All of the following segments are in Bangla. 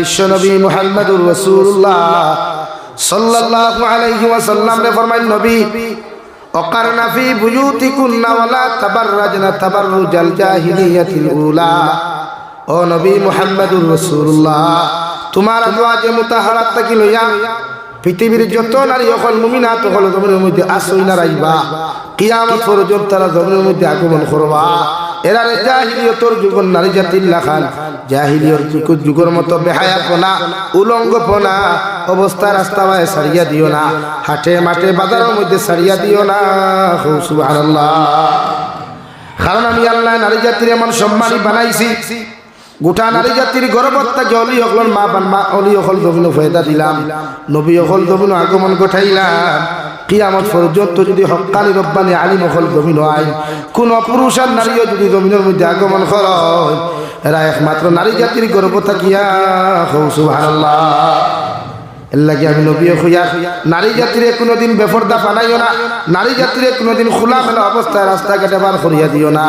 বিশ্বনবী মুহাম্মদুর রাসূলুল্লাহ সাল্লাল্লাহু আলাইহি ওয়াসাল্লাম রে ফরমান নবী অকারনা ফি বুয়ুতিকুন্না ওয়ালা তাবাররাজনা তাবাররুজাল জাহিলিয়াতিল উলা। ও নবী মুহাম্মদুর রাসূলুল্লাহ, তোমার আজওয়াজে মুতাহারাত তাকি লইয়া পৃথিবীর যত নারী অকল মুমিনাত হল জমিনের মধ্যে আসই না রাইবা, কিয়ামত পর্যন্ত তারা জমিনের মধ্যে আগমন করবা। এরারে জাহিলিয়তর যুগর নারী জাতির লাখান জাহিলিয়র যুগ যুগর মতো বেহায়াপনা, উলঙ্গপনা, অবস্থা রাস্তা বায় সারিয়া দিও না। হাটে মাঠে বাজারের মধ্যে সারিয়া দিও না। সুবহানাল্লাহ। কারণ আমি আল্লাহ নারী জাতির এমন সম্মানী বানাইছি গোটা নারী জাতির গর্বত্তাকে অলি অকল মা বান মা অলি অকল জমিন ফায়দা দিলাম। নবী অকল জমিন আগমন ঘটাইলাম। কিয়ামত পর্যন্ত যদি হকানি রব্বানি আলিম অকল জমিন আইন কোন পুরুষ আর নারীও যদি জমিনের মধ্যে আগমন হয় এরা একমাত্র নারী জাতির গর্ব থাকিয়া হৌ সুবহানাল্লাহ। এর লাগে আমি নবী খুঁয়া নারী জাতিরে কোনোদিন বেফর্দা বানাইও না। নারী জাতিরে কোনোদিন খোলা মেলা অবস্থায় রাস্তাঘাটে বার করিয়া দিও না।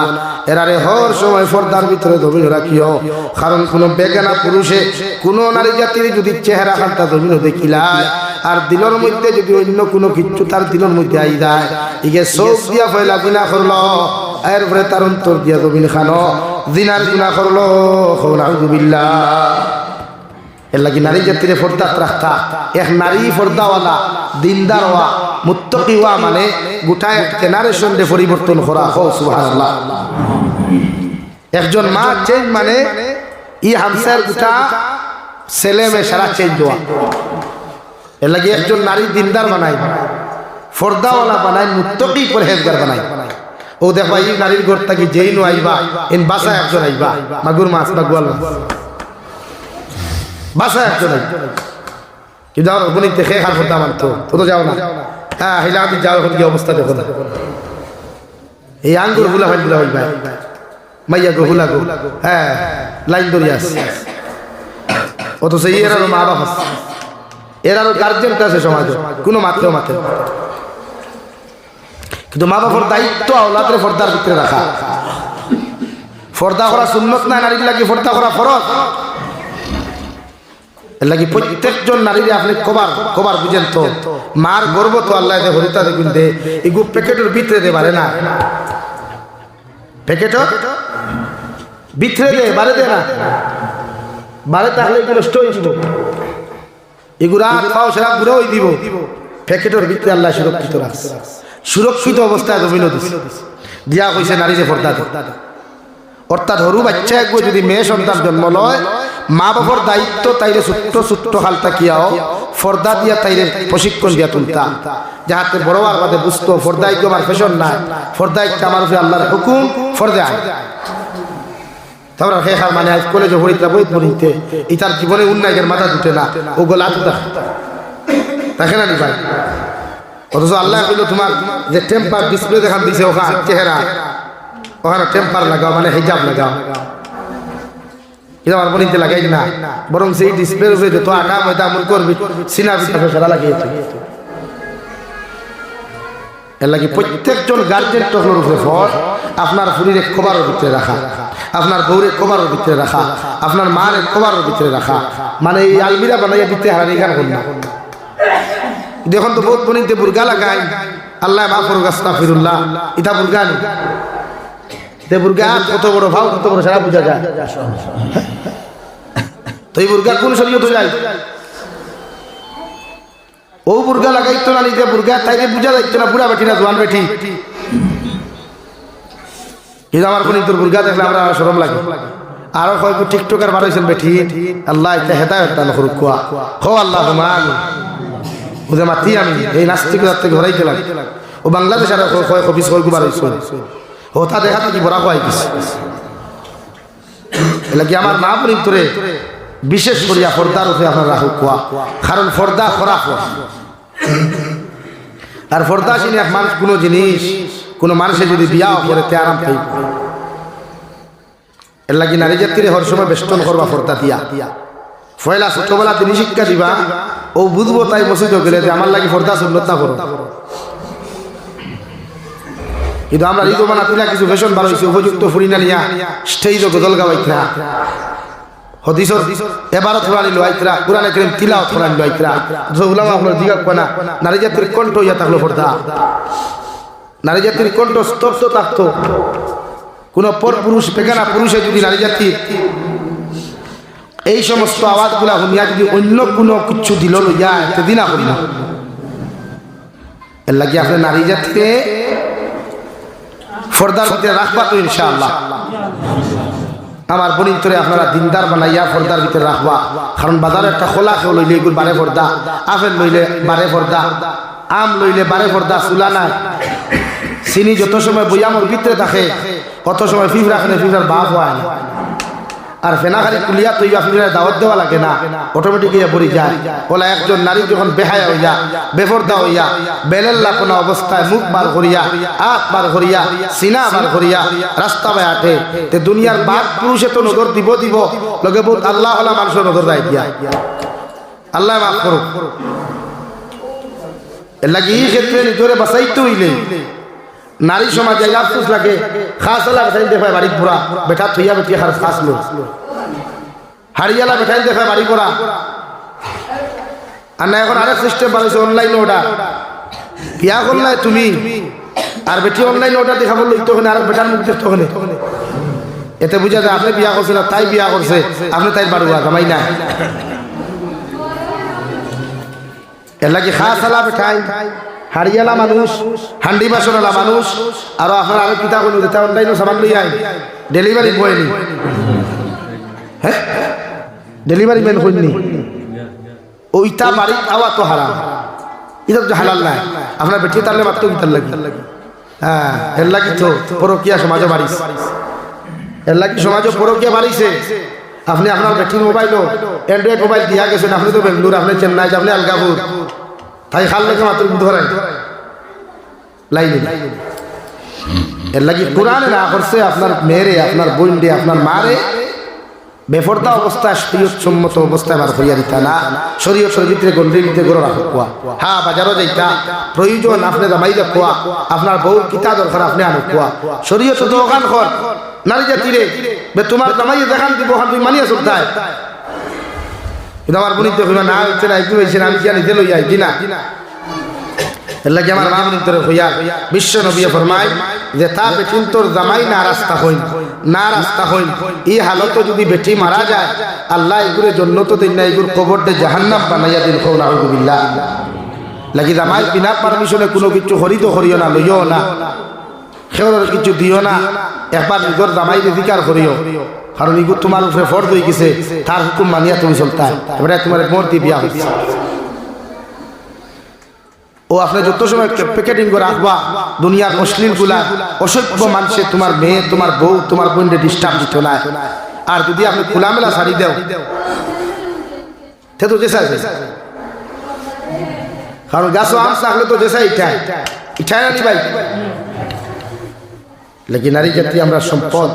এরারে হর সময় পর্দার ভিতরে দমিন রাখিও। কারণ কোনো বেগানা পুরুষে কোনো নারী জাতির যদি চেহারা খান্তা দমিন দেখিলায়, আর দিলর মধ্যে যদি অন্য কোনো কিচ্ছু তার দিলর মধ্যে আই যায়, ইগে সব দিয়া ফয়লা বিনা করল, এরপরে তার অন্তর দিয়া দমিন খানো। দিনার গুণা করল হৌনাউজুবিল্লাহ এর লাগি নারী জাতিরে ফর্দা রাখতা এক নারী ফর্দাওয়ালা দিনদার হওয়া মুত্তকি হওয়া মানে গোটা এক জেনারেশন পরিবর্তন করা হো সুবহানাল্লাহ। একজন মা চেঞ্জ মানে ই হামসার গোটা ছেলে মেয়ে সারা চেঞ্জ হওয়া এর লাগি একজন নারী দিনদার বানাই ফর্দাওয়ালা বানাই মুত্তকি পরহেজগার বানাই ও দেখবা এই নারীর ঘর থাকি যেই নো আইবা ইন বাসা একজন আইবা, মাগুর মাছ বা গোয়াল মাছ। বাসায় একজন কিন্তু আমার ওখানে দেখে হার করতে আমার তো তো তো যাও না। হ্যাঁ হিলা আমি যাও এখন কি অবস্থা দেখো না এই আঙ্গুর হুলা হয়, হুলা হইবা মাইয়া গো, হুলা গো। হ্যাঁ লাইন ধরি আস। অথচ এর আরও মা বাবা আছে। এর আরও গার্জেন আছে সমাজে, কোনো মাত্রেও মাত্রে কিন্তু মা বাবার দায়িত্ব আওলাদের ফর্দার ভিতরে রাখা। ফর্দা করা সুন্নত না, নারীর লাগে ফর্দা করা ফরজ। লাগি প্রত্যেকজন নারীরে আপনি কবার কবার বুঝেন তো? মার গর্ব তো আল্লাহ দে, হরিতা দেখুন দে। এগু প্যাকেটের ভিতরে দে পারে না। প্যাকেট ভিতরে দে, বারে দে না। বারে তাহলে এগুলো নষ্ট হয়ে এগুলো খাও সেরা ঘুরেও দিব। প্যাকেটের ভিতরে আল্লাহ সুরক্ষিত রাখছে। সুরক্ষিত অবস্থায় জমিন দিয়া কইছে নারীরে পর্দা দে। অর্থাৎ হরু বাচ্চা একবার যদি মেয়ে সন্তান জন্ম লয়, মা বাবার দায়িত্ব তাইরে ছোট্ট ছোট্ট হালতা কিয়াও, ফর্দা দিয়া তাইরে প্রশিক্ষণ দিয়া তুলতা। যাহাতে বড় আর বুঝতো ফর্দাই তো আমার ফেশন নাই ফর্দাই আমার উপরে আল্লাহর হুকুম, ফর্দা তারপর হার মানে আজ কলেজে হরিতা বই পড়িতে ইতার জীবনে উন্নয়নের মাথা দুটে না ও গোলা তুতা দেখে না ভাই? অথচ আল্লাহ কইল তোমার যে টেম্পার ডিসপ্লে দেখান দিছে ওখানে, চেহারা। ওখানে টেম্পার লাগাও মানে হিজাব লাগাও। লাগাই প্রত্যেকজন আপনার এক কবারের ভিতরে রাখা, আপনার বউরে কবারের ভিতরে রাখা, আপনার মার ভিতরে রাখা। মানে এই আলমিরা বানাইয়া দিতে হারানি গান করি না। দেখুন তো বহুত বনিতে বুর্গা লাগাই। আল্লাহ মা ফরুক আস্তাফিরুল্লাহ ইটা বুর্গা কত বড় ভাও কত বড় সারা বুঝা যায়। তো এই বুর্গা কোন শরীয়ত যায়? ও বুর্গা লাগাইতো না নিজে বুর্গা তাইলে বুঝা যাইতো না বুড়া বেটি না জোয়ান বেটি। কিন্তু আমার কোন তোর বুর্গা দেখলে আমরা সরম লাগে। আরও কয়েক টিকটকার বানাইছেন বেটি। আল্লাহ এটা হেদায়ত কোয়া। হো আল্লাহ মান ওদের মাতি আমি এই নাস্তিকতার থেকে ঘরাই গেলাম ও বাংলাদেশ আর কয়েক অফিস কয়েক বানাইছো হতা দেখা কি বড়া হয়ে গেছে এলা কি আমার মা বলি বিশেষ করিয়া ফর্দার উপরে আপনার রাখো, কোয়া। কারণ ফর্দা খরা আর ফর্দা চিনি এক মানুষ, কোনো জিনিস, কোনো মানুষের যদি বিয়া করে তে আরাম পাই এর লাগি নারী জাতিরে হর সময় বেষ্টন করবা ফর্দা দিয়া। ফয়লা ছোটবেলা তিনি শিক্ষা দিবা, ও বুঝব তাই মসজিদ গেলে যে আমার লাগি ফর্দা সুন্নত না করো। কিন্তু আমরা ঋতু বানা তুলা কিছু ফ্যাশন বার হয়েছে উপযুক্ত ফুরিনা নিয়া স্টেজ গজল গাওয়াই হদিসর আপনার এই সমস্ত আওয়াজগুলা শুনিয়া যদি অন্য কোনো কিছু দিল লইয়া সেদিন করি না। এর লাগি আপনি নারী জাতিকে ফর্দার ভিতরে রাখবা তো ইনশাআল্লাহ। আমার বোনিন তোরে আপনারা দিনদার বানাইয়া ফর্দার ভিতরে রাখবা। কারণ বাজারে একটা খোলা খেয়ে লইলে এগুলো বারে ফর্দা, আপেল লইলে বারে ফর্দা, আম লইলে বারে ফর্দা, চুলা নাই। চিনি যত সময় বইয়ামর ভিতরে থাকে কত সময় ফিফ রাখলে ফিফার বাপ হয় না। আর ফেনাখালি কুলিয়া তৈবা ফিফরার দাওয়াত দেওয়া লাগে না। অটোমেটিক ইয়া পড়ে যায়। ওলা একজন নারী যখন বেহায়া হইয়া, বেফর্দা হইয়া বেলেল্লা কোনো অবস্থায় মুখ বার করিয়া, আখ বার করিয়া, সিনা বার করিয়া রাস্তা বাই আঠে তে দুনিয়ার বাপ পুরুষে তো নজর দিব দিব, লগে বহুত আল্লাহ হলা মানুষের নজর রায় দিয়া। আল্লাহ মাফ করুক। লাগে ক্ষেত্রে নিজরে বাঁচাইতে হইলে নারী সমাজে আফসোস লাগে, খাস আলা বেঠাইন দেখায় বাড়ি পুরা বেটা থইয়া বেটি খার খাস লো হারিয়ালা বেঠাইন দেখায় বাড়ি পুরা আর না, এখন আরেক সিস্টেম বানাইছে অনলাইন অর্ডার বিয়া করলাই তুমি, আর বেটি অনলাইন অর্ডার দেখাবো লইতে ওখানে আর বেটার মুখ দেখতে ওখানে এতে বুঝা যায় আপনি বিয়া করছে না তাই বিয়া করছে, আপনি তাই বাড়ুয়া, জামাই না। এর লাগে খাস আলা বেঠাই হারিয়ালা মানুষ, হান্ডি বাসনালা মানুষ, আর আপনার আরও পিতা কোনো অনলাইন সামান লই আই ডেলিভারি বয় নি। হ্যাঁ? ডেলিভারি ম্যান হইনি ওইটা বাড়ি আওয়া তো হারাম। এটা তো হালাল নাই। আপনার বেটি তাহলে মাত্র কি তার লাগি? হ্যাঁ এর লাগি তো পরকিয়া সমাজও বাড়িছে। এর লাগি সমাজও পরকিয়া বাড়িছে। আপনি আপনার বেটির মোবাইলও অ্যান্ড্রয়েড মোবাইল দিয়া গেছেন, আপনি তো বেঙ্গলোর, আপনি চেন্নাই, আপনি আলগাপুর তাই খাল লেগে মাত্র ধরাই লাইনে এর লাগি কোরআনে না করছে আপনার মেয়েরে, আপনার বোনরে, আপনার মারে। বেফর্দা অবস্থায় শরীয়তসম্মত অবস্থায় বার করিয়া দিতা না। শরীয়তের ভিতরে গন্ডির ভিতরে গরো রাখো, কোয়া। হ্যাঁ বাজারও যাইতা। প্রয়োজন আপনি জামাই কোয়া। আপনার বউ কিতা দরকার আপনি আনো, কোয়া। শরীয়ত দোকান কর নারী জাতিরে। তোমার জামাই দেখান দিব তুমি মানিয়া চলতায়। কিন্তু আমার বোনিত কইবা না হচ্ছে না, একটু হয়েছে আমি কিয়া নিতে লইয়া আইছি এর লাগে আমার মা বোনিত হইয়া বিশ্ব নবী ফরমায় যে, তা বেটিন তোর জামাই না রাস্তা হইন না রাস্তা হইন এই যদি বেটি মারা যায়, আল্লাহ এগুলো জন্য তো দিন না, এগুলো জাহান্নাম বানাইয়া দিন না লাগি জামাই বিনা পারমিশনে কোনো কিছু হরিত হরিও না, লইও না। সেওর কিছু দিও না, একবার নিজের জামাই অধিকার করিও। কারণ এগুলো তোমার উপরে ফর্দ হয়ে গেছে, তার হুকুম মানিয়া তুমি চলতা। এবারে তোমার মোর দিয়ে বিয়া হচ্ছে। ও, আপনি যত সময় প্যাকেটিং করে রাখবা, দুনিয়ার অশ্লীলগুলা অসভ্য মানুষে তোমার মেয়ে, তোমার বউ, তোমার বোনকে ডিস্টার্ব দিত না। আর যদি আপনি খোলামেলা শাড়ি দেও সে তো জেসা কারণ গাছও আম থাকলে তো জেসা ইঠায় না নি ভাই লেকিন নারী জাতি আমরা সম্পদ।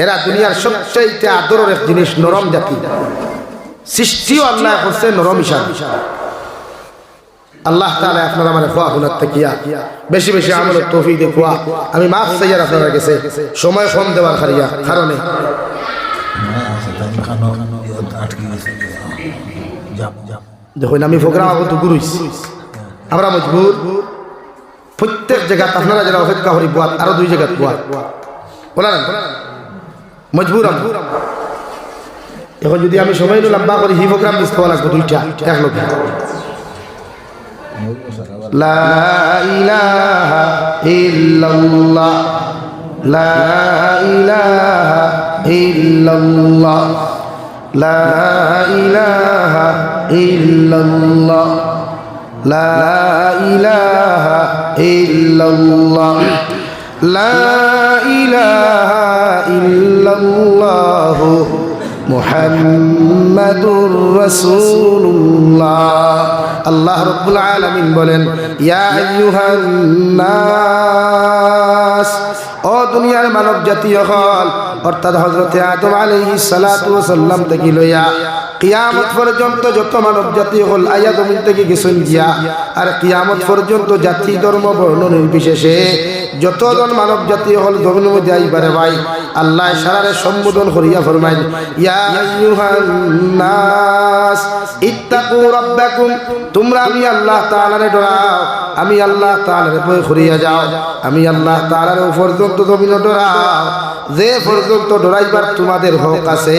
এরা দুনিয়ার সবচাইতে আদরের এক জিনিস, নরম জাতি। সৃষ্টিও আল্লাহ করছে নরম হিসাবে। আল্লাহ তাআলা আপনারা মানে খোয়া হুনার তাকিয়া। বেশি বেশি আমল তৌফিক দিয়ে খোয়া। আমি মাফ চাইয়ার আপনারা গেছে। সময় কম দেওয়ার খারিয়া, কারণে। দেখুন, আমি প্রোগ্রাম আমরা মজবুর। প্রত্যেক জায়গা আপনারা যারা অপেক্ষা করি, বুয়াত, আরও দুই জায়গা বুয়াত। বলা মজবুর এখন যদি আমি সময় লম্বা করি হি প্রোগ্রাম মিস করা লাগবে দুইটা এক লোক লা ইলাহা ইল্লাল্লাহ। লা ইলাহা ইল্লাল্লাহ। লা ইলাহা ইল্লাল্লাহ। লা ইলাহা ইল্লাল্লাহ। লা ইলাহা ইল্লাল্লাহ মুহাম্মাদুর রাসূলুল্লাহ। আল্লাহ রাব্বুল আলামিন বলেন, ইয়া আইয়ুহান নাস ও দুনিয়ার মানব জাতীয় হল। অর্থাৎ হজরতে আদম আলাইহিস সালাতু ওয়াস সালাম থেকে লইয়া কিয়ামত পর্যন্ত যত মানব জাতি হল, আয়া জমিন থেকে গেছেন গিয়া আর কিয়ামত পর্যন্ত জাতি ধর্ম বর্ণ নির্বিশেষে যতজন মানব জাতি হল, জমিনের মধ্যে ভাই, আল্লাহ সারারে সম্বোধন করিয়া ফরমাইল ইয়া ইত্তাকু রাব্বাকুম, তোমরা আমি আল্লাহ তাআলারে ডরাও, আমি আল্লাহ তাআলারে ভয় করিয়া যাও, আমি আল্লাহ তাআলার উপর পর্যন্ত জমিন ডরাও, যে পর্যন্ত ডরাইবার তোমাদের হক আছে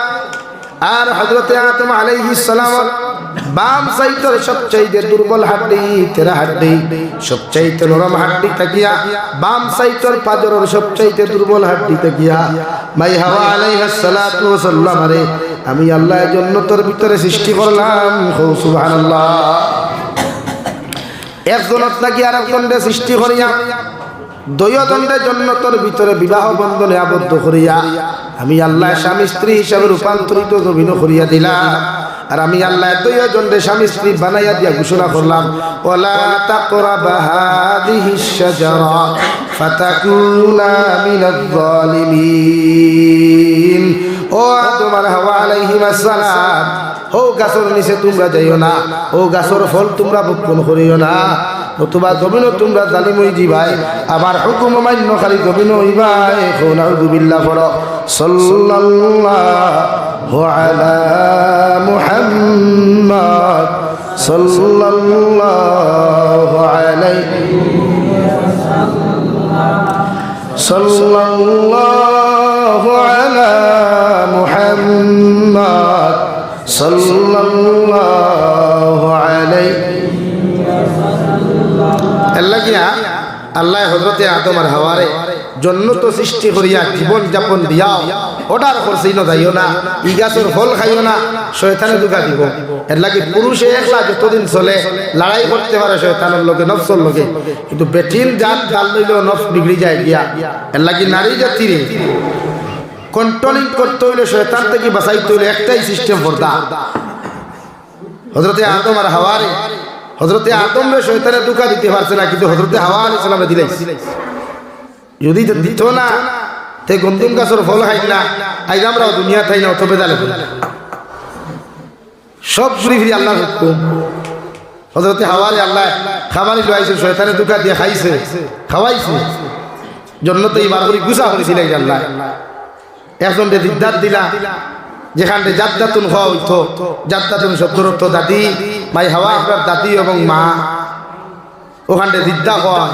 আর হজরতে আদম আলাইহিস সালাম বাম সাইডের সবচাইতে দুর্বল হাড্ডি, তেরা হাড্ডি, সবচাইতে নরম হাড্ডি তাকিয়া, বাম সাইডের পাজরের সবচাইতে দুর্বল হাড্ডি তাকিয়া। মাই হাওয়া আলাইহিস সালাতু ওয়াস সালাম আরে, আমি আল্লাহর জন্য তোর ভিতরে সৃষ্টি করলাম, হো সুবহানাল্লাহ। একজনত নাকি আর একজনকে সৃষ্টি করিয়া দৈয়দণ্ডের জন্য তোর ভিতরে বিবাহ বন্ধনে আবদ্ধ করিয়া আমি আল্লাহ স্বামী স্ত্রী হিসাবে রূপান্তরিত জমিন করিয়া দিলাম। আর আমি আল্লাহ দৈয়জনরে স্বামী স্ত্রী বানাইয়া দিয়া ঘোষণা করলাম, ওলা তাকরাবা হাদিহিস শাজারা ফাতাকুনা মিনাজ জালিমিন ও আর হাওয়া আলাইহিম আসসালাম, ও গাছর নিচে তোমরা যাইও না, ও গাছর ফল তোমরা ভক্ষণ করিও না। নতুবা জমিনও তোমরা জালিম হই ভাই আমার হুকুম মান্য খালি জমিন হইবাই এখন আউযুবিল্লাহ পড়ো। সাল্লাল্লাহু আলা মুহাম্মদ সাল্লাল্লাহু আলাইহি সাল্লাল্লাহু আলা মুহাম্মদ সাল্লাল্লাহু আলাইহি আল্লাহ গিয়া আল্লাহ হজরতে আদম আর হাওয়ারে জন্য তো সৃষ্টি করিয়া জীবন যাপন দিয়াও ওটার করছি না যাইও না ই গাছের ফল খাইও না শয়তানে দুঃখা দিব। এর লাগে পুরুষে একলা যতদিন চলে লড়াই করতে পারে শয়তানের লোকে নফসর লোকে কিন্তু বেঠিন জাত জাল লইলেও নফস বিগড়ি যায় গিয়া। এর লাগে নারী জাতিরে কন্ট্রোলিং করতে হইলে শয়তান থেকে বাঁচাইতে হইলে একটাই সিস্টেম পর্দা হজরতে আদম আর হাওয়ারে হজরতে আদমরে শৈতানে দুঃখা দিতে পারছে না কিন্তু হজরতে হাওয়া আলী সালামে দিলে যদি দিত না, তে গন্দুম গাছের ফল খাই না। আইজ আমরাও দুনিয়া থাই না অত বেদালে সব ঘুরি ফিরি আল্লাহ হজরতে হাওয়ালে আল্লাহ খাবারই লইছে শয়তানে দুকা দিয়ে খাইছে, খাওয়াইছে। জন্য তো এইবার করে গুছা করেছিলেন আল্লাহ। এখন দিকদার দিলা যেখানে জাদ্দাতুন হওয়া হইতো জাদ্দাতুন অর্থ দাদি, মাই হাওয়া আপনার দাদি এবং মা ওখানে দিদ্দা হয়।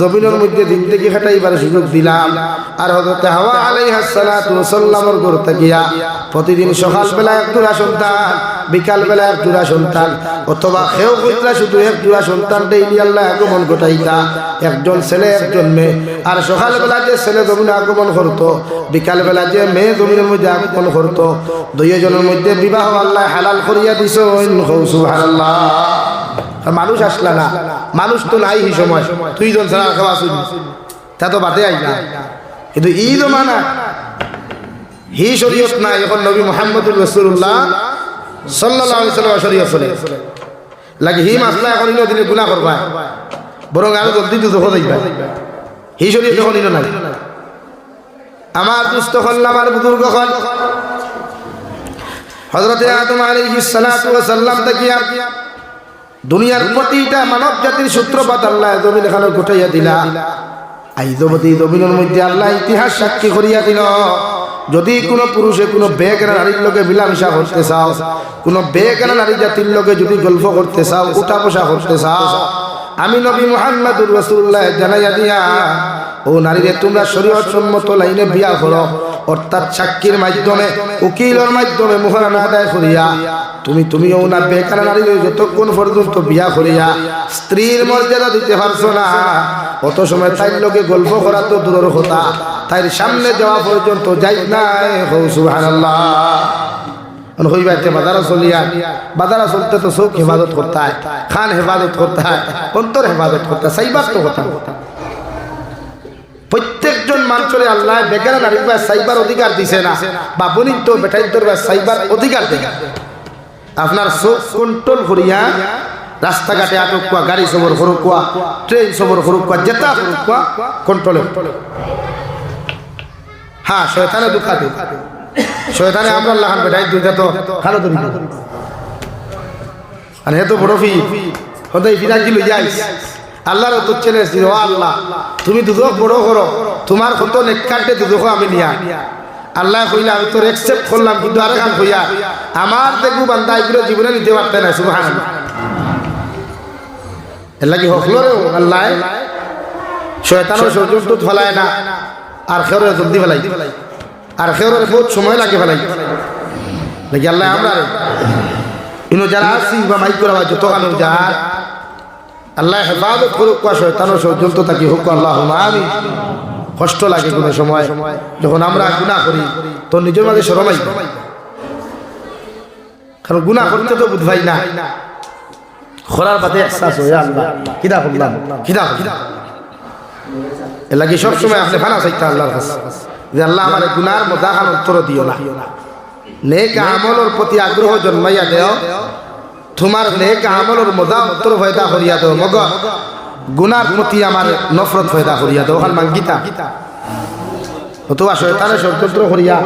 জমিনের মধ্যে দিন থেকে খাটাইবার সুযোগ দিলাম। আর হজরতে হাওয়া আলাইহিস সালাতু ওয়াসাল্লামের ঘর থাকিয়া প্রতিদিন সকাল বেলা এক জোড়া সন্তান বিকাল বেলা এক জোড়া সন্তান, অথবা সেও কইতরা শুধু এক জোড়া সন্তান ডেইলি আল্লাহ আগমন ঘটাইতা। একজন ছেলে, একজন মেয়ে। আর সকাল বেলা যে ছেলে জমিনে আগমন করতো বিকাল বেলা যে মেয়ে জমিনের মধ্যে আগমন করতো, দুইজনের মধ্যে বিবাহ আল্লাহ হালাল করিয়া দিছ সুবহানাল্লাহ। মানুষ আসলা না। মানুষ তো নাই সময়। তুই জন ছাড়া তা তো বাদে আই না কিন্তু ঈদ মানা হি শরীয়ত নাই, এখন নবী মোহাম্মদুর রসুল্লাহ সাল্লাহ সাল্লাম শরীয়ত চলে। লাগে হি মাসলা এখন ইনো দিলে গুণা করবা বরং আরও জলদি তো যখন যাইবা হি শরীয়ত এখন ইনো নাই। আমার দুস্থ হল আমার বুজুর্গ হল। হজরতে আদম আলাইহিস সালাতু ওয়াস সালাম তাকিয়া দুনিয়ার প্রতিটা মানব জাতির সূত্রপাত আল্লাহ জমিন এখানে ঘটাইয়া দিলা। আইজবতী জমিনের মধ্যে আল্লাহ ইতিহাস সাক্ষী করিয়া দিল। যদি কোনো পুরুষে কোনো বেকেনা নারীর লোকে মিলামিশা করতে চাও কোনো বেকেনা নারী জাতির লোকে যদি গল্প করতে চাও উঠা পোষা করতে চাও। আমি নবী মোহাম্মদুর রসুল্লাহ জানাইয়া দিয়া ও নারীরে, তোমরা শরীয়ত সম্মত লাইনে বিয়া করো। অর্থাৎ সাক্ষীর মাধ্যমে, উকিলের মাধ্যমে মোহরানা আদায় করিয়া। তুমি, তুমিও না বেকার নারী যতক্ষণ পর্যন্ত বিয়া করিয়া স্ত্রীর মর্যাদা দিতে পারছ না, অত সময় তাই লোকে গল্প করা তো দূরের কথা। তাই সামনে যাওয়া পর্যন্ত যাই নাই। হৌ চলতে তো হেফাজত করতে খান হেফাজত করতে অন্তর হেফাজত করতে সাইবার তো কথা। প্রত্যেকজন মানুষের আল্লাহ বেকার বা সাইবার অধিকার দিছে না। বা বনিত বেটাইতর বা সাইবার অধিকার দেয়। আপনার চোখ কন্ট্রোল করিয়া রাস্তাঘাটে আটক কোয়া, গাড়ি সবর করুক কোয়া ট্রেন সবর করুক কোয়া জেতা করুক কোয়া কন্ট্রোলে হ্যাঁ শয়তানে দুঃখা দিই শয়তানে আমরা আল্লাহ বেটাই, দুইটা তো খালো ধরি। আর হে তো বড় ফি হদাই ফিরাজি লই যাইস আল্লাহর তো ছেলে ও আল্লাহ, তুমি দুধক বড় করো, তোমার কত নেকাটে দুধক আমি নিয়া। আল্লাহ কইলা, আমি তোর একসেপ্ট করলাম, কিন্তু আরে খান কইয়া আমার দেখব বান্দা এগুলো জীবনে নিতে পারতে না সুবাহান এর লাগি হকলো রে আল্লাহ, শয়তানও ষড়যন্ত্র ফেলায় না, আর খেয়ে জলদি ফেলাই। আর খেয়ে বহুত সময় লাগে ফেলাই। আল্লাহ আমরা যারা আসি বা মাইক করা যত কানো যার আল্লাহ হেফাজত করুক, কোয়া শয়তানও ষড়যন্ত্র থাকি, হোক আল্লাহ আমি কষ্ট লাগে কোনো সময়, যখন আমরা গুণা করি, তো নিজের মাঝে সরমাই কারণ গুণা করতে তো বুধ ভাই না। খরার বাদে এহসাস হয়ে আল্লাহ কিদা করলাম কিদা এ লাগে সবসময় আপনি ফানা চাইতে আল্লাহর কাছে, যে আল্লাহ আমার গুনার মজাখান উত্তর দিও না। নেক আমলের প্রতি আগ্রহ জন্মাইয়া দেও তোমার নেক আমলের মজা উত্তর ফয়দা করিয়া দেও, মগ। গুনার প্রতি আমার নফরত ফয়দা করিয়া দেও ওখান মাঙ্গিতা অথবা শয়তানে ষড়যন্ত্র করিয়া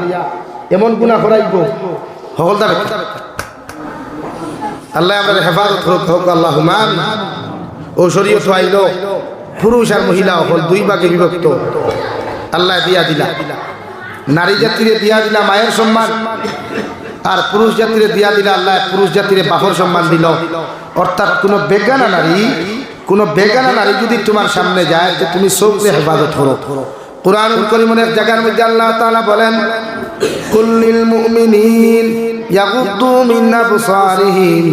এমন গুণা করাইব। সকলটা আল্লাহ আমাদের হেফাজত হোক হোক আল্লাহ মান ও শরীয়ত আইল, পুরুষ আর মহিলা হল দুই ভাগে বিভক্ত। আল্লাহ দিয়া দিলা। নারী জাতিরে দিয়া দিলা মায়ের সম্মান। আর পুরুষ জাতিরে দিয়া দিলা আল্লাহ পুরুষ জাতিরে বাপর সম্মান দিল। অর্থাৎ কোনো বেগানা নারী, কোনো বেগানা নারী যদি তোমার সামনে যায় যে তুমি সবকে হেফাজত করো। কোরআন করিমনের জায়গার মধ্যে আল্লাহ তালা বলেন কুল্লিল মুমিনিন ইয়াগুদ্দু মিন আবসারিহিম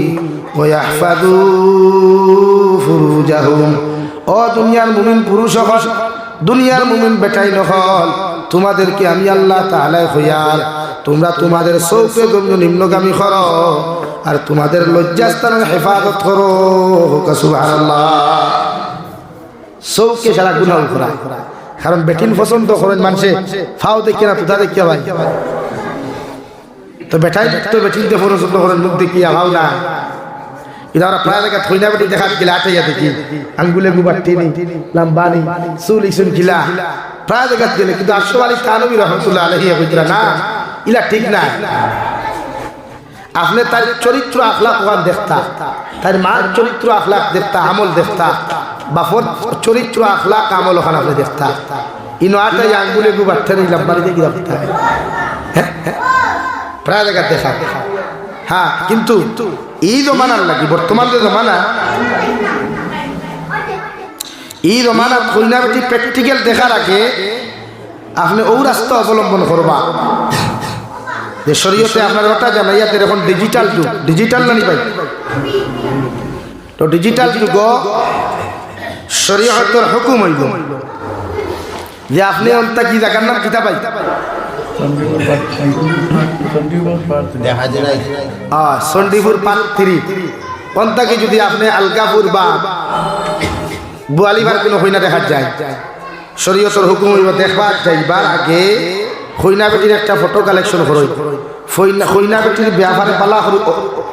ওয়া ইয়াহফাযু ফুরুজাহুম। ও দুনিয়ার মুমিন পুরুষ হল দুনিয়ার মুমিন বেটাই নহল, তোমাদেরকে আমি আল্লাহ তাআলাই হইয়ার তোমরা তোমাদের চৌকে নিম্নগামী করো আর তোমাদের লজ্জাস্থানের হেফাজত করো। চৌকে সারা করা। কারণ বেটিন পছন্দ করেন মানুষে। ফাও দেখি না তুতা দেখিয়া ভাই। তো বেটাই তো বেটিনতে পছন্দ করেন মুখ দেখিয়া ভাও না। প্রায় গেলে প্রায় গেলে কিন্তু আশো আলী কানবী রহমতুল্লাহ আলহিয়া কইতরা না ইলা ঠিক না। আপনি তার চরিত্র আখলাক ওখান দেখতা, তার মার চরিত্র আখলাক দেখতা, আমল দেখতা, বাপর চরিত্র আখলাক, আমল ওখানে আপনি দেখতা। ইনো আটাই আঙ্গুলে গুবার টেনি লাম্বানি দেখি দেখতা প্রায় দেখা দেখা। হ্যাঁ কিন্তু এই জমানার লাগি, বর্তমান যে জমানা, এই জমানার কন্যাবতী প্র্যাকটিক্যাল দেখার আগে, আপনি ও রাস্তা অবলম্বন করবা। যে শরীয়তে আপনার ওটা জানাইয়াতে এখন ডিজিটাল যুগ ডিজিটাল নানি পাই তো ডিজিটাল যুগ শরীয়তের হুকুম হইব। যে আপনি অন্তা কি জায়গার নাম কিতা পাই দেখা যায় আহ, সন্ডিপুর পার্ট থ্রি। পন্থাকে যদি আপনি আলকাপুর বা বুয়ালিবার কোনো হইনা দেখা যায়। শরীয়তর হুকুম হইব দেখবার যাইবার আগে হইনা বেটির একটা ফটো কালেকশন করই হইনা বেটির ব্যাপারে পালা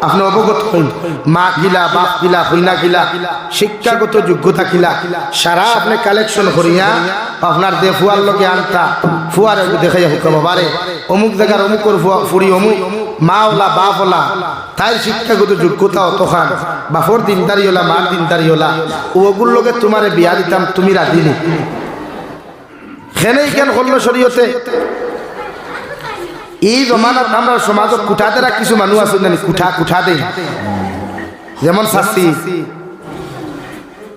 আপনি অবগত হইন। মা কিলা, বাপ কিলা হইনা কিলা, শিক্ষাগত যোগ্যতা কিলা। সারা আপনি কালেকশন করিয়া আপনার দে ফুয়ার লোকে আনতা। ফুয়ার দেখাইয়া হুকাম বারে অমুক জায়গার অমুকর ফুরি অমুক। মা ওলা, বাপ ওলা। তাই শিক্ষাগত যোগ্যতা অত অতখান। বাপর দিনদারি ওলা, মার দিনদারি ওলা। ওগুলো লোকে তোমারে বিয়া দিতাম, তুমি রাধিনি খেনেই কেন করল শরীয়তে? এই জমানত আমরা সমাজত কুঠাতে রাখ কিছু মানুষ আছে না কুঠা কুঠা দেই যেমন শাস্তি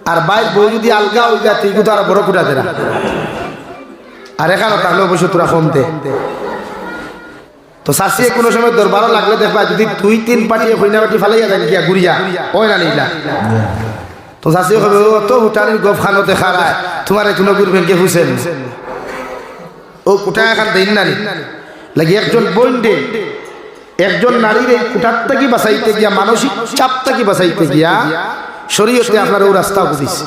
আর বাইর বউ যদি আলগা হয়ে যায় তুই আর বড় কুঠাতে রাখ আর এখানে তাহলে অবশ্য তোরা কম দে। তো শাসিয়ে কোনো সময় দরবারও লাগলে দেখবা যদি তুই তিন পাটি কইনা পাটি ফালাইয়া দেন গিয়া গুড়িয়া ওই না নিলা তো শাসিয়ে কবে ও, তো হুটানির গপ খানো দেখা রায় তোমার কোনো করবেন কে হুসেন ও কুটা এখন দেন নি লাগে একজন বোন দে একজন নারীর এই কুটার থেকে বাঁচাইতে গিয়া, মানসিক চাপ থেকে বাঁচাইতে গিয়া শরীয়তে আপনার ও রাস্তা বুঝিছে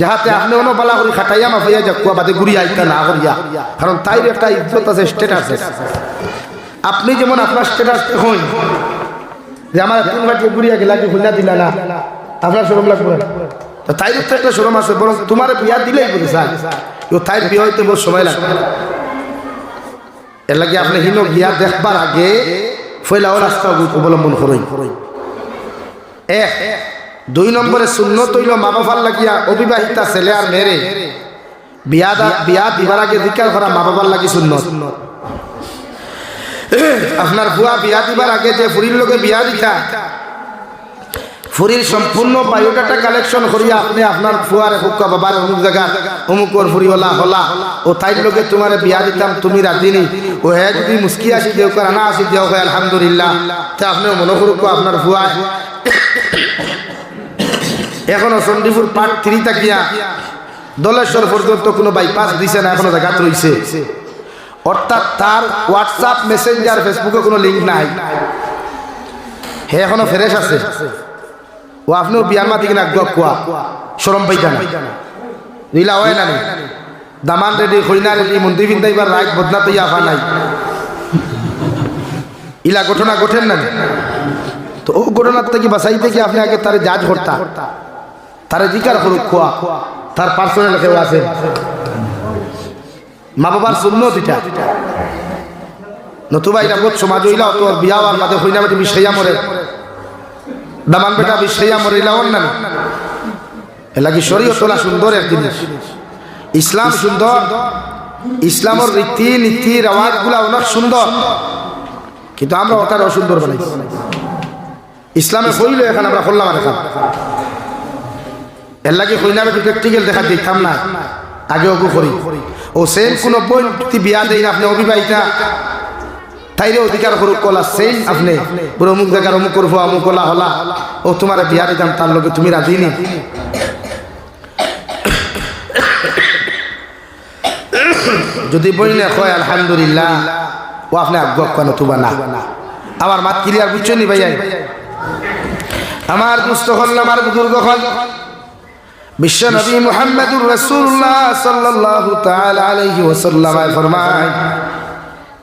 যাহাতে আপনি অন্য বালা করে খাটাইয়া মাফাইয়া যা কুয়া বাদে ঘুরিয়া আইতা না করিয়া। কারণ তাই একটা ইজ্জত আছে স্টেটাস আছে। আপনি যেমন আপনার স্টেটাস হই যে আমার তিন বাটি ঘুরিয়া গেলা কি হুইনা দিলা না? আপনার সরম লাগবে? তাই একটা সরম আছে, বরং তোমার বিয়া দিলেই বলে স্যার তাই বিয়া হইতে বহু সময় লাগবে। এর লাগে আপনি হিনো গিয়া দেখবার আগে ফয়লাও রাস্তা অবলম্বন করই এক, দুই নম্বরে শূন্য তৈল মা বাবার লাগিয়া অবিবাহিতা ছেলে আর মেরে বিয়া বিয়া দিবার আগে দিকার করা মা বাবার লাগি শূন্য আপনার বুয়া বিয়া দিবার আগে যে ফুরির লোকে বিয়া দিতা ফুরির সম্পূর্ণ বায়োডাটা কালেকশন করিয়া আপনি আপনার ফুয়ার হুক্কা, বাবার অমুক জায়গা, অমুকর ফুরিওয়ালা হলা। ও তাইর লোকে তোমার বিয়া দিতাম, তুমি রাজিনি ও হ্যাঁ যদি মুস্কি আসি দেও, কর না আসি দেও, হয় আলহামদুলিল্লাহ। তা আপনি মনে করুক আপনার ফুয়া এখনও চণ্ডীপুর পার্ট থ্রি তাকিয়া। দলেশ্বর পর্যন্ত কোনো বাইপাস দিছে না, এখনও জায়গাত রয়েছে অর্থাৎ তার হোয়াটসঅ্যাপ মেসেঞ্জার ফেসবুকে কোনো লিঙ্ক নাই। হে এখনও ফ্রেশ আছে। ও আপনিও বিয়ার মাতি কিনা গপ কোয়া? সরম পাইতা না। দিলা হয় না দামান রেডি খৈনা রেডি মন্দির বিন্দা এবার রাইট বদনা তৈয়া আফা নাই। ইলা ঘটনা ঘটেন না? তো ও ঘটনার থেকে বাঁচাইতে কি আপনি আগে তারে জাজ করতা। তারে জিকার করুক খোয়া তার পার্সোনাল কেউ আছে? মা বাবার শূন্য দুইটা নতুবা এটা বহুত সমাজ হইলা তোর বিয়া হওয়ার মাঝে হইনা বেটি বিষয়া মরে। দামান বেটা বিষয়া মরে ইলা অন্য এলাকি শরীয় তোলা সুন্দর এক জিনিস? ইসলাম সুন্দর, ইসলামের রীতি নীতি রেওয়াজগুলা অনেক সুন্দর। কিন্তু আমরা ওটার অসুন্দর বানাইছি। ইসলামে হইল এখানে আমরা করলাম আর এখানে। এর লাগে হইনা বেটি প্র্যাকটিক্যাল দেখা দিতাম না? আগে ওগু করি। ও সেম কোনো বই বিয়া দেই না, আপনি অবিবাহিতা। তাইরে অধিকার করুক কলা সেই আপনি। পুরো অমুক জায়গার অমুক করব অমুক কলা হলা। ও তোমার বিয়া দিতাম তার লোকে তুমি রাজি নি? যদি বই না কয় আলহামদুলিল্লাহ ও আপনি আগ্রহ কেন তুবা না। আমার মাত ক্লিয়ার বুঝছ নি ভাইয়া আমার দুস্থ হল আমার বুজুর্গ হল বিশ্ব নবী মুহাম্মদুর রাসূলুল্লাহ সাল্লাল্লাহু তাআলা আলাইহি ওয়াসাল্লাম ফরমায়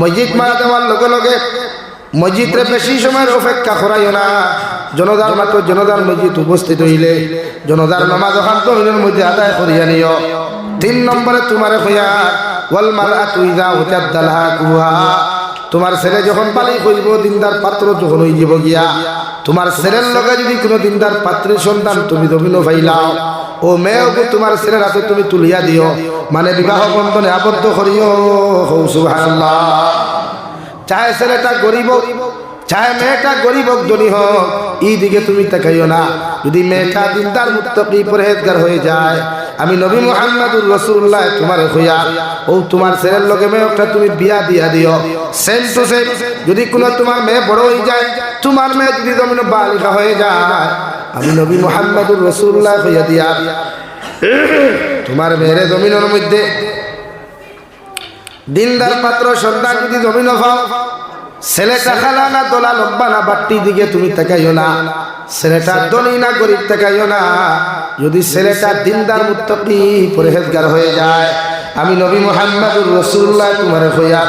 মসজিদ মারা দেওয়ার লগে লগে মসজিদে বেশি সময়ের অপেক্ষা করাইও না। জনদার মাত্র জনদার মসজিদ উপস্থিত হইলে জনদার নামাজ অশান্ত হইলের মধ্যে আদায় করিয়া নিও। তিন নম্বরে তোমার হইয়া ওয়াল মারআতু ইদা দালহা কুহা। তোমার ছেলে যখন পালাই করিব, দিনদার পাত্র যখন হয়ে যাব গিয়া, তোমার ছেলের লগে যদি কোনো দিনদার পাত্রের সন্তান তুমি দমিনো ভাইলাও ও মেয়েকে তোমার ছেলের হাতে তুমি তুলিয়া দিও মানে বিবাহ বন্ধনে আবদ্ধ করিও, হৌ সুবহানাল্লাহ। চায় ছেলেটা গরিব চায় মেয়েটা গরিব ধনী হোক এই দিকে তুমি তাকাইও না। যদি মেয়েটা দিনদার মুত্তকি পরহেজগার হয়ে যায়, আমি নবী মুহাম্মদুর রাসূলুল্লাহ, তোমার হইয়া ও তোমার ছেলের লগে মেয়েটা তুমি বিয়া দিয়া দিও। সেম টু সেম যদি কোনো তোমার মেয়ে বড় হয়ে যায়, তোমার মেয়ে যদি তুমি বালিকা হয়ে যায়, আমি নবী মুহাম্মদুর রাসূলুল্লাহ হইয়া দিয়া। তোমার মেয়েরে জমিনের মধ্যে দিনদার পাত্র সন্তান যদি জমিন পাও ছেলেটা খালা না দোলা লম্বা না বাট্টি দিকে তুমি তাকাইও না। ছেলেটা ধনী না গরিব তাকাইও না। যদি ছেলেটা দিনদার মুত্তকি, পরহেজগার হয়ে যায়, আমি নবী মোহাম্মদুর রসুল্লাহ তোমার হইয়া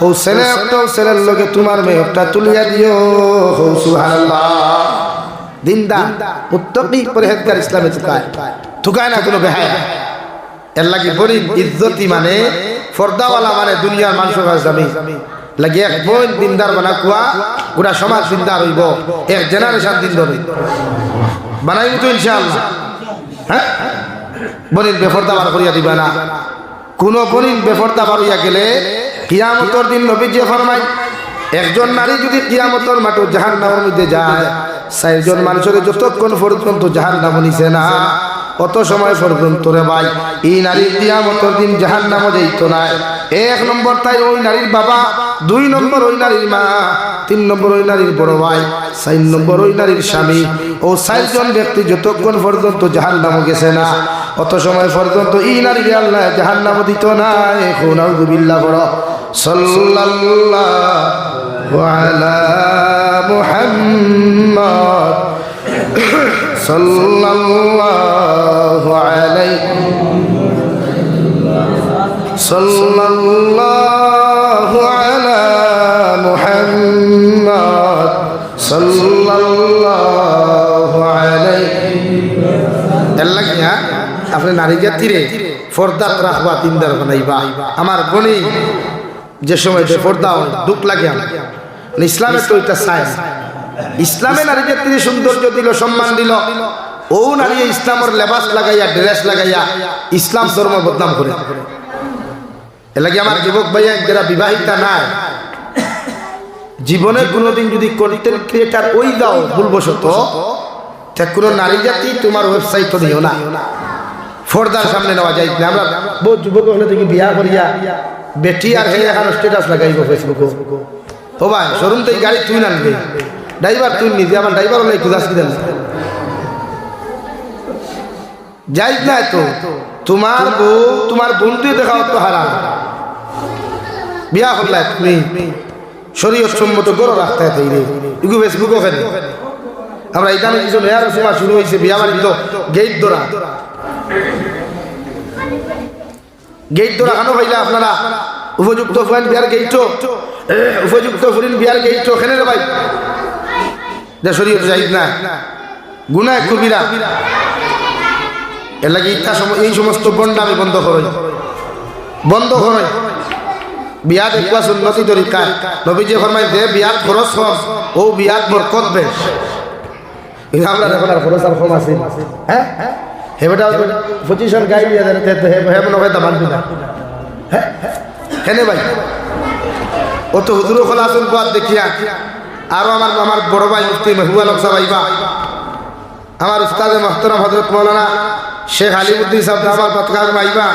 ও ছেলে একটা ছেলের লোকে তোমার মেয়ে একটা তুলিয়া দিও। হো সুবহানাল্লাহ। দিনদার উত্তপি পরহেজগার ইসলামে তুকায় তুকায় না কোনো বেহায়া। এর লাগি বলিন ইজ্জতি মানে ফর্দাওয়ালা মানে দুনিয়ার মানুষের কাছে দামি লাগে এক বোন দিনদার বানা কুয়া, গোটা সমাজ দিনদার হইব। এক জেনারেশন দিনদার হইব। বানাইব তো ইনশাআল্লাহ। হ্যাঁ? বনিন বেফর্দা বার করিয়া দিবা না। কোন বনিন বেফর্দা বার হইয়া গেলে কিয়ামতর দিন নবী যে ফরমাই একজন নারী যদি কিয়ামতর মাঠে জাহান নামের মধ্যে যায়, চারজন মানুষের যতক্ষণ পর্যন্ত জাহান নাম নিছে না, অত সময় পর্যন্ত রে ভাই, এই নারীর কিয়ামতর দিন জাহান নামও যাইতো না। এক নম্বর তাই ওই নারীর বাবা দুই নম্বর ওই নারীর মা, তিন নম্বর ওই নারীর বড় ভাই, চার নম্বর ওই নারীর স্বামী ও চারজন ব্যক্তি যতক্ষণ পর্যন্ত জাহান নাম গেছে না, অত সময় পর্যন্ত ই নারীর আল্লাহ জাহান নাম দিত না এখন আউজুবিল্লা বড় সাল্লাল্লাহ মুহাম্মদ। সাল্লাল্লাহু আলাইহি সাল্লাল্লাহ হ্যাঁ? আপনি নারী জাতিরে ফর্দাত রাখবা তিনদার বানাইবা। আমার বনি যে সময় ফর্দা হয়, দুঃখ লাগে মানে ইসলামে তো ওইটা সাই ইসলামে নারী জাতির সৌন্দর্য দিল, সম্মান দিল। ও নারী ইসলামের লেবাস লাগাইয়া, ড্রেস লাগাইয়া ইসলাম ধর্ম বদনাম করে। এলাকি আমার যুবক ভাইয়া, যারা বিবাহিতা নাই জীবনে কোনোদিন যদি কন্টেন্ট ক্রিয়েটার ওই দাও ভুলবশত, তা কোনো নারী জাতি তোমার ওয়েবসাইট দিও না। ফর্দার সামনে নেওয়া যায়। না আমরা বহু যুবক হলে থেকে বিয়া করিয়া বেটি আর হে এখন স্ট্যাটাস লাগাইব ফেসবুকে ও ভাই, শোরুম থেকে গাড়ি তুই আনবে ড্রাইভার তুই নিজে আমার ড্রাইভার হলে খুদাস কি যাই না তো তোমার বউ, তোমার বন্ধু দেখাও তো হারাম। বিয়া করলে তুমি। শরীয়ত সম্মত গরো রাখতে হয় রে ইগু ফেসবুক ওখানে আমরা এখানে কিছু নেয়ার সময় শুরু হয়েছে বিয়া বাড়ি তো গেট দোরা গেট দোরা কেন পাইলে আপনারা? উপযুক্ত ফুলেন বিয়ার গেট উপযুক্ত ফুলেন বিয়ার গেট ওখানে রে ভাই? যে শরীয়ত যাই না। গুনা কবিরা। এর লাগে এই সমস্ত বন্ডা আমি বন্ধ করই বন্ধ করই বিয়া দেখবা সুন্নতি তরিকা নবীজি ফরমাই দে, বিয়াত খরচ কম ও বিয়াত বরকত বেশ আমরা এখন আর খরচ আর কম আছে হ্যাঁ হেবেটা পজিশন গাই তে হে হে মনে হয় দিনা হ্যাঁ কেনে ভাই? ও তো হুজুর খোলা বাদ দেখিয়া। আরও আমার আমার বড় ভাই মুফতি মেহবুবা লক সাহেবা আমার উস্তাদে মহতরম হজরত মৌলানা শেখ আলিমুদ্দিন সাহেব আমার পতকার মাইবা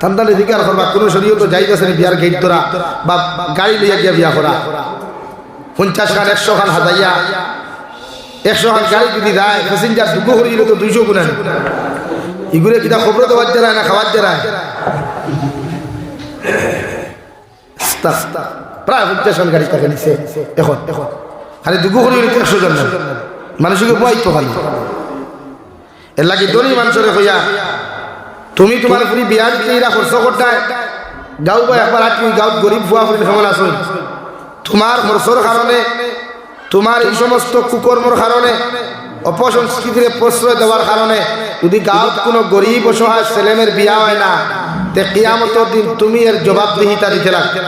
তান্দালে অধিকার করবা, কোনো শরীয় তো যাইতেছে না বিয়ার গেট তোরা, বা গাড়ি লইয়া গিয়া বিয়া করা। পঞ্চাশ খান, একশো খান হাজাইয়া, একশো খান গাড়ি যদি দেয় প্যাসেঞ্জার দুঃখ করিলে তো দুইশো গুণান এগুলো কিনা খবর দেওয়ার যারায় না খাওয়ার যারায় প্রায় পঞ্চাশ খান গাড়ি টাকা নিছে, এখন। এখন খালি করিলে তো একশো জন মানুষকে বই তো খালি। এর লাগে দলি মানুষের হইয়া তুমি তোমার ফুরি বিয়ার দিতে খরচ করতে যাও বা একবার আটকি গাঁত গরিব ভুয়া ফুরি কেমন আসুন তোমার খরচর কারণে তোমার এই সমস্ত কুকর্মর কারণে অপসংস্কৃতির প্রশ্রয় দেওয়ার কারণে যদি গাঁত কোনো গরিব অসহায় ছেলেমের বিয়া হয় না, তে কিয়ামতর দিন তুমি এর জবাবদিহিতা দিতে লাগবে